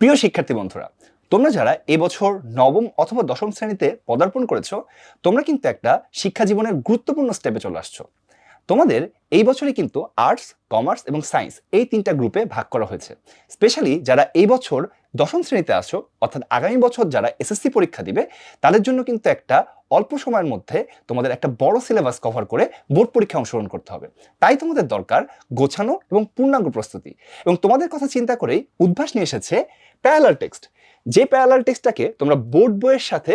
প্রিয় শিক্ষার্থী বন্ধুরা, তোমরা যারা এবছর নবম অথবা দশম শ্রেণীতে পদার্পণ করেছ, তোমরা কিন্তু একটা শিক্ষা জীবনের গুরুত্বপূর্ণ স্টেপে চলে আসছো। তোমাদের এই বছরে কিন্তু আর্টস কমার্স এবং সায়েন্স এই তিনটা গ্রুপে ভাগ করা হয়েছে। স্পেশালি যারা এই বছর দশম শ্রেণীতে আসো অর্থাৎ আগামী বছর যারা এসএসসি পরীক্ষা দিবে, তাদের জন্য কিন্তু একটা অল্প সময়ের মধ্যে তোমাদের একটা বড় সিলেবাস কভার করে বোর্ড পরীক্ষা অংশগ্রহণ করতে হবে। তাই তোমাদের দরকার গোছানো এবং পূর্ণাঙ্গ প্রস্তুতি। এবং তোমাদের কথা চিন্তা করেই উদ্ভাস নিয়ে এসেছে প্যারালাল টেক্সট যে প্যারালাল টেক্সটটাকে তোমরা বোর্ড বইয়ের সাথে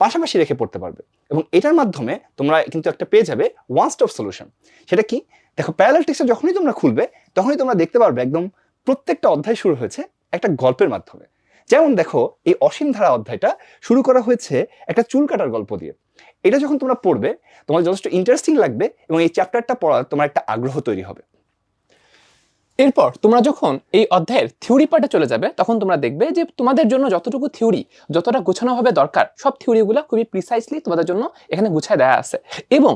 পাশাপাশি রেখে পড়তে পারবে। এবং এটার মাধ্যমে তোমরা কিন্তু একটা পেয়ে যাবে ওয়ান স্টপ সলিউশন সেটা কি? দেখো প্যারালাল টেক্সটটা যখনই তোমরা খুলবে, তখনই তোমরা দেখতে পারবে একদম প্রত্যেকটা অধ্যায় শুরু হয়েছে একটা গল্পের মাধ্যমে। যেমন দেখো, এই অসীম ধারা অধ্যায়টা শুরু করা হয়েছে একটা চুল কাটার গল্প দিয়ে। এটা যখন তোমরা পড়বে, তোমার যথেষ্ট ইন্টারেস্টিং লাগবে এবং এই চ্যাপ্টারটা পড়ার তোমার একটা আগ্রহ তৈরি হবে। এরপর তোমরা যখন এই অধ্যায়ের থিওরি পার্টে চলে যাবে, তখন তোমরা দেখবে যে তোমাদের জন্য যতটুকু থিওরি যতটা গোছানোভাবে দরকার, সব থিওরিগুলো খুবই প্রিসাইসলি তোমাদের জন্য এখানে গুছায় দেওয়া আছে। এবং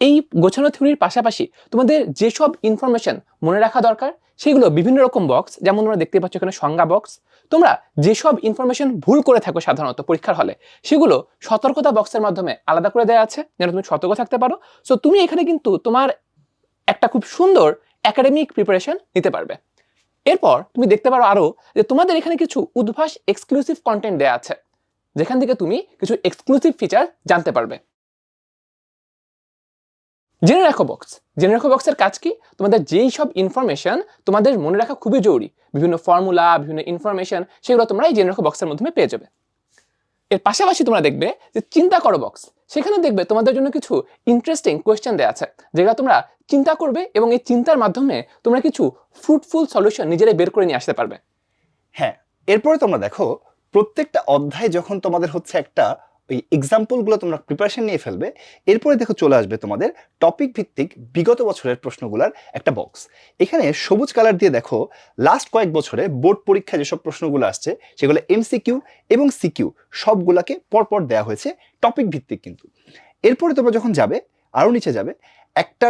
এই গোছানো থিওরির পাশাপাশি তোমাদের যেসব ইনফরমেশন মনে রাখা দরকার সেগুলো বিভিন্ন রকম বক্স যেমন তোমরা দেখতে পাচ্ছ এখানে সংজ্ঞা বক্স তোমরা যেসব ইনফরমেশন ভুল করে থাকো সাধারণত পরীক্ষার হলে, সেগুলো সতর্কতা বক্সের মাধ্যমে আলাদা করে দেওয়া আছে, যেন তুমি সতর্ক থাকতে পারো। সো তুমি এখানে কিন্তু তোমার একটা খুব সুন্দর একাডেমিক প্রিপারেশন নিতে পারবে। এরপর তুমি দেখতে পারো আরও যে তোমাদের এখানে কিছু উদ্ভাস এক্সক্লুসিভ কন্টেন্ট দেওয়া আছে, যেখান থেকে তুমি কিছু এক্সক্লুসিভ ফিচার জানতে পারবে। জেনে রাখো বক্স জেনে রাখো বক্সের কাজ কি? তোমাদের যেই সব ইনফরমেশন তোমাদের মনে রাখা খুবই জরুরি। বিভিন্ন ফর্মুলা বিভিন্ন ইনফরমেশন সেগুলো তোমরা এই জেনে রাখো বক্সের মাধ্যমে পেয়ে যাবে। এর পাশাপাশি তোমরা দেখবে যে চিন্তা করো বক্স সেখানে দেখবে তোমাদের জন্য কিছু ইন্টারেস্টিং কোয়েশ্চেন দেওয়া আছে, যেগুলো তোমরা চিন্তা করবে এবং এই চিন্তার মাধ্যমে তোমরা কিছু ফ্রুটফুল সলিউশন নিজেরাই বের করে নিয়ে আসতে পারবে। হ্যাঁ এরপরে তোমরা দেখো প্রত্যেকটা অধ্যায় যখন তোমাদের হচ্ছে একটা ওই এক্সাম্পলগুলো তোমরা প্রিপারেশন নিয়ে ফেলবে। এরপরে দেখো চলে আসবে তোমাদের টপিক ভিত্তিক বিগত বছরের প্রশ্নগুলোর একটা বক্স এখানে সবুজ কালার দিয়ে দেখো লাস্ট কয়েক বছরে বোর্ড পরীক্ষায় যেসব প্রশ্নগুলো আসছে, সেগুলো এমসিকিউ এবং সিকিউ সবগুলোকে পরপর দেওয়া হয়েছে টপিক ভিত্তিক কিন্তু। এরপরে তোমরা যখন যাবে আরও নিচে যাবে, একটা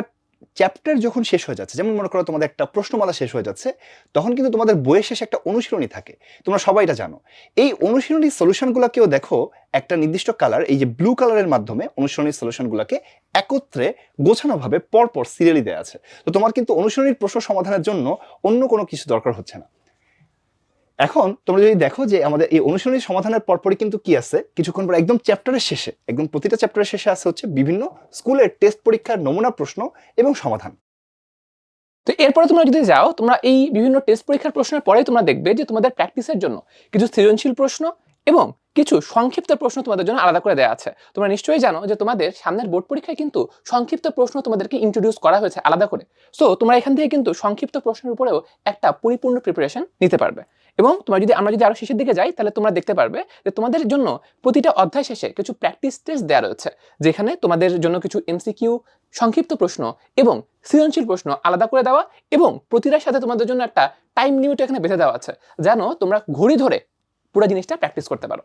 চ্যাপ্টার যখন শেষ হয়ে যাচ্ছে, যেমন মনে করো তোমাদের একটা প্রশ্নমালা শেষ হয়ে যাচ্ছে, তখন কিন্তু তোমাদের বইয়ের শেষে একটা অনুশীলনী থাকে। তোমরা সবাই এটা জানো। এই অনুশীলনী সলিউশনগুলোকেও দেখো, একটা নির্দিষ্ট কালার এই যে ব্লু কালারের মাধ্যমে অনুশীলনী সলিউশনগুলোকে একত্রে গোছানোভাবে পরপর সিরিয়ালি দেওয়া আছে। তো তোমার কিন্তু অনুশীলনীর প্রশ্ন সমাধানের জন্য অন্য কোনো কিছু দরকার হচ্ছে না। এখন তোমরা যদি দেখো যে আমাদের এই অনুশীলনী সমাধানের পরপরই কিন্তু কি আছে, কিছুক্ষণ পর একদম চ্যাপ্টারের শেষে, একদম প্রতিটা চ্যাপ্টারের শেষে আছে হচ্ছে বিভিন্ন স্কুলের টেস্ট পরীক্ষার নমুনা প্রশ্ন এবং সমাধান। তো এরপরে তোমরা যদি যাও, তোমরা এই বিভিন্ন টেস্ট পরীক্ষার প্রশ্নের পরে তোমরা দেখবে যে তোমাদের প্র্যাকটিসের জন্য কিছু সৃজনশীল প্রশ্ন এবং কিছু সংক্ষিপ্ত প্রশ্ন তোমাদের জন্য আলাদা করে দেওয়া আছে। তোমরা নিশ্চয়ই জানো যে তোমাদের সামনের বোর্ড পরীক্ষায় কিন্তু সংক্ষিপ্ত প্রশ্ন তোমাদেরকে ইন্ট্রোডিউস করা হয়েছে আলাদা করে। সো তোমরা এখান থেকে কিন্তু সংক্ষিপ্ত প্রশ্নের উপরেও একটা পরিপূর্ণ প্রিপারেশন নিতে পারবে। এবং তোমরা যদি, আমরা যদি আরও শেষের দিকে যাই, তাহলে তোমরা দেখতে পারবে যে তোমাদের জন্য প্রতিটা অধ্যায় শেষে কিছু প্র্যাকটিস টেস্ট দেওয়া রয়েছে, যেখানে তোমাদের জন্য কিছু এমসিকিউ সংক্ষিপ্ত প্রশ্ন এবং সৃজনশীল প্রশ্ন আলাদা করে দেওয়া এবং প্রতিটার সাথে তোমাদের জন্য একটা টাইম লিমিট এখানে বেঁধে দেওয়া আছে। যেন তোমরা ঘড়ি ধরে পুরো জিনিসটা প্র্যাকটিস করতে পারো।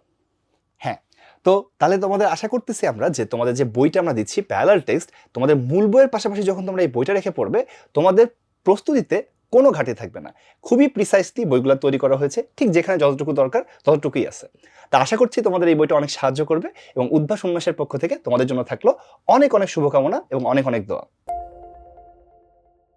হ্যাঁ তো তাহলে তোমাদের আশা করতেছি আমরা যে তোমাদের যে বইটা আমরা দিচ্ছি প্যারালাল টেক্সট তোমাদের মূল বইয়ের পাশাপাশি যখন তোমরা এই বইটা রেখে পড়বে, তোমাদের প্রস্তুতিতে কোনো ঘাটতি থাকবে না। খুবই প্রিসাইসলি বইগুলো তৈরি করা হয়েছে, ঠিক যেখানে যতটুকু দরকার ততটুকুই আছে। তা আশা করছি তোমাদের এই বইটা অনেক সাহায্য করবে এবং উদ্ভাস উন্মেষের পক্ষ থেকে তোমাদের জন্য থাকল অনেক অনেক শুভকামনা এবং অনেক অনেক দোয়া।